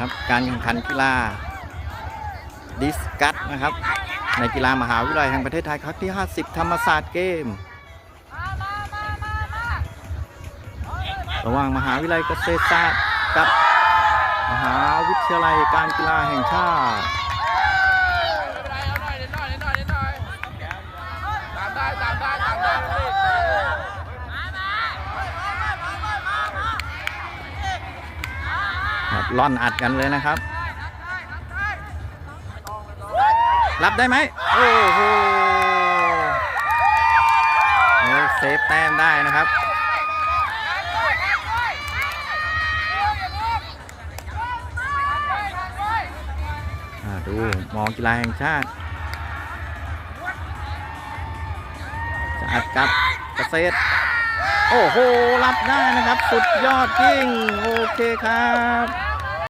นะครับ การแข่งขันกีฬาดิสกัสนะครับ ในกีฬามหาวิทยาลัยแห่งประเทศไทยครั้งที่ 50 ธรรมศาสตร์เกม ระหว่างมหาวิทยาลัยเกษตรศาสตร์กับมหาวิทยาลัยการกีฬาแห่งชาติ ครับล่อนอัดกันเลยนะครับ รับได้ไหมโอ้โหเซฟแต้มได้นะครับดูมองกีฬาแห่งชาติจะอัดกับเกษตรโอ้โห รับได้นะครับ สุดยอดจริง โอเคครับ